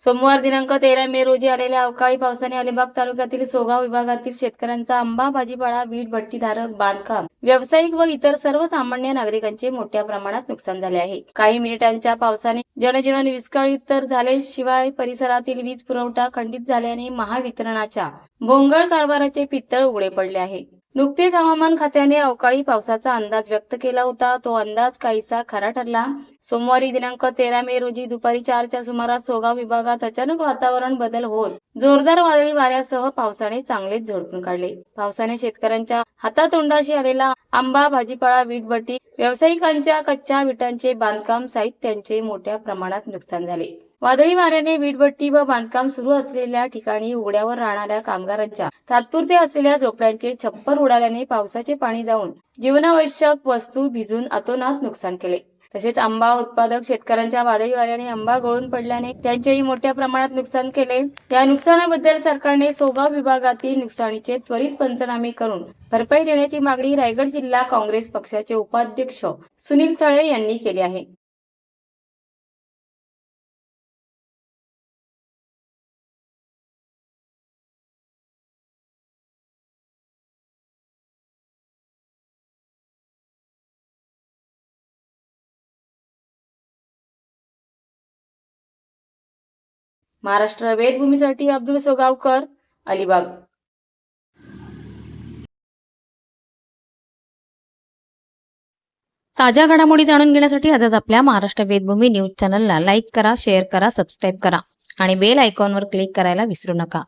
सोमवार दिनांक तेरा मे रोजी आलेल्या अवकाळी पावसाने अलिबाग तालुक्यातील सोगाव विभागातील शेतकऱ्यांचा आंबा भाजीपाळा वीट भट्टीधारक बांधकाम व्यावसायिक व इतर सर्वसामान्य नागरिकांचे मोठ्या प्रमाणात नुकसान झाले आहे. काही मिनिटांच्या पावसाने जनजीवन विस्कळीत तर झाले शिवाय परिसरातील वीज पुरवठा खंडित झाल्याने महावितरणाच्या भोंगळ कारभाराचे पित्तळ उघडे पडले आहे. नुकतेच हवामान खात्याने अवकाळी पावसाचा अंदाज व्यक्त केला होता. तो अंदाज काहीसा खरा ठरला. सोमवारी दिनांक तेरा मे रोजी दुपारी चारच्या सुमारास सोगाव विभागात अचानक वातावरण बदल होत जोरदार वादळी वाऱ्यासह पावसाने चांगलेच झोडपून काढले. पावसाने शेतकऱ्यांच्या हातातोंडाशी आलेला आंबा भाजीपाला वीटभट्टी व्यावसायिकांच्या कच्च्या विटांचे बांधकाम साहित्यांचे मोठ्या प्रमाणात नुकसान झाले. वादळी वाऱ्याने वीटभट्टी व बांधकाम सुरू असलेल्या ठिकाणी उघड्यावर राहणाऱ्या कामगारांच्या तात्पुरते असलेल्या झोपड्यांचे छप्पर उडाल्याने पावसाचे पाणी जाऊन जीवनावश्यक वस्तू भिजून अतोनात नुकसान केले. तसेच आंबा उत्पादक शेतकऱ्यांच्या वादळी वाऱ्याने आंबा गळून पडल्याने त्यांचेही मोठ्या प्रमाणात नुकसान केले. या नुकसानाबद्दल सरकारने सोगाव विभागातील नुकसानीचे त्वरित पंचनामे करून भरपाई देण्याची मागणी रायगड जिल्हा काँग्रेस पक्षाचे उपाध्यक्ष सुनील थळे यांनी केली आहे. महाराष्ट्र वेदभूमीसाठी अब्दुल सोगावकर अलिबाग. ताज्या घडामोडी जाणून घेण्यासाठी आजच आपल्या महाराष्ट्र वेदभूमी न्यूज चॅनलला लाईक करा शेअर करा सबस्क्राईब करा आणि बेल आयकॉनवर क्लिक करायला विसरू नका.